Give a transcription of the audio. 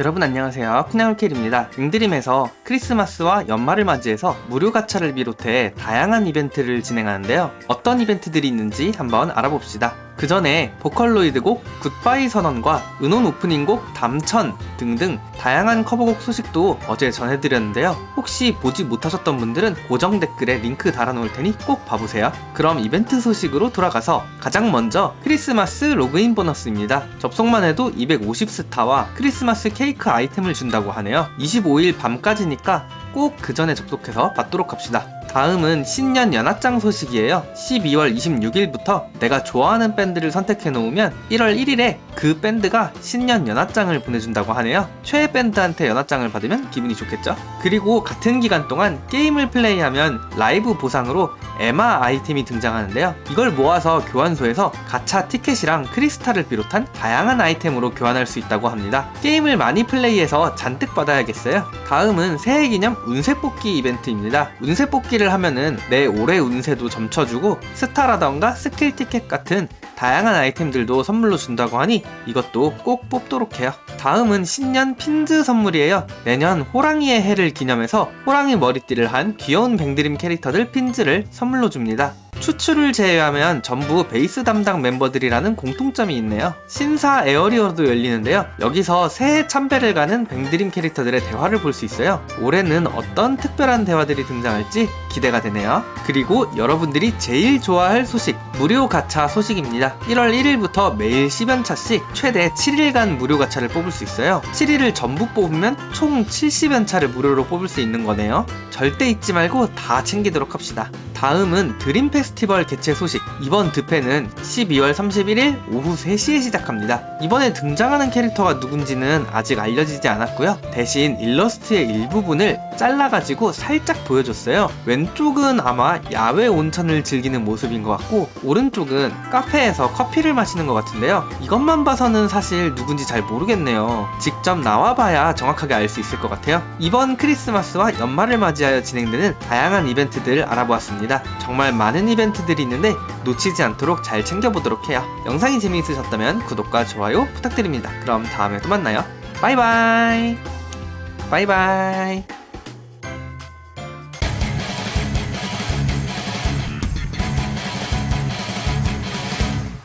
여러분 안녕하세요. 푸냐울킬입니다. 잉드림에서 크리스마스와 연말을 맞이해서 무료 가차를 비롯해 다양한 이벤트를 진행하는데요. 어떤 이벤트들이 있는지 한번 알아봅시다. 그 전에 보컬로이드 곡 굿바이 선언과 은혼 오프닝 곡 담천 등등 다양한 커버곡 소식도 어제 전해드렸는데요. 혹시 보지 못하셨던 분들은 고정 댓글에 링크 달아놓을 테니 꼭 봐보세요. 그럼 이벤트 소식으로 돌아가서 가장 먼저 크리스마스 로그인 보너스입니다. 접속만 해도 250스타와 크리스마스 케이크 아이템을 준다고 하네요. 25일 밤까지니까 꼭 그 전에 접속해서 받도록 합시다. 다음은 신년 연합장 소식이에요. 12월 26일부터 내가 좋아하는 밴드를 선택해 놓으면 1월 1일에 그 밴드가 신년 연합장을 보내준다고 하네요. 최애 밴드한테 연합장을 받으면 기분이 좋겠죠? 그리고 같은 기간 동안 게임을 플레이하면 라이브 보상으로 에마 아이템이 등장하는데요. 이걸 모아서 교환소에서 가차 티켓이랑 크리스탈을 비롯한 다양한 아이템으로 교환할 수 있다고 합니다. 게임을 많이 플레이해서 잔뜩 받아야겠어요. 다음은 새해 기념 운세 뽑기 이벤트입니다. 운세 뽑기를 하면은 내 올해 운세도 점쳐주고 스타라던가 스킬 티켓 같은 다양한 아이템들도 선물로 준다고 하니 이것도 꼭 뽑도록 해요. 다음은 신년 핀즈 선물이에요. 내년 호랑이의 해를 기념해서 호랑이 머리띠를 한 귀여운 뱅드림 캐릭터들 핀즈를 선물로 줍니다. 추출을 제외하면 전부 베이스 담당 멤버들이라는 공통점이 있네요. 신사 에어리어도 열리는데요. 여기서 새해 참배를 가는 뱅드림 캐릭터들의 대화를 볼 수 있어요. 올해는 어떤 특별한 대화들이 등장할지 기대가 되네요. 그리고 여러분들이 제일 좋아할 소식, 무료 가차 소식입니다. 1월 1일부터 매일 10연차씩 최대 7일간 무료 가차를 뽑을 수 있어요. 7일을 전부 뽑으면 총 70연차를 무료로 뽑을 수 있는 거네요. 절대 잊지 말고 다 챙기도록 합시다. 다음은 드림 페스티벌 개최 소식. 이번 드패는 12월 31일 오후 3시에 시작합니다. 이번에 등장하는 캐릭터가 누군지는 아직 알려지지 않았고요. 대신 일러스트의 일부분을 잘라가지고 살짝 보여줬어요. 왼쪽은 아마 야외 온천을 즐기는 모습인 것 같고, 오른쪽은 카페에서 커피를 마시는 것 같은데요. 이것만 봐서는 사실 누군지 잘 모르겠네요. 직접 나와봐야 정확하게 알 수 있을 것 같아요. 이번 크리스마스와 연말을 맞이하여 진행되는 다양한 이벤트들을 알아보았 습니다. 정말 많은 이벤트들이 있는데 놓치지 않도록 잘 챙겨보도록 해요. 영상이 재미있으셨다면 구독과 좋아요 부탁드립니다. 그럼 다음에 또 만나요. 바이바이. 바이바이.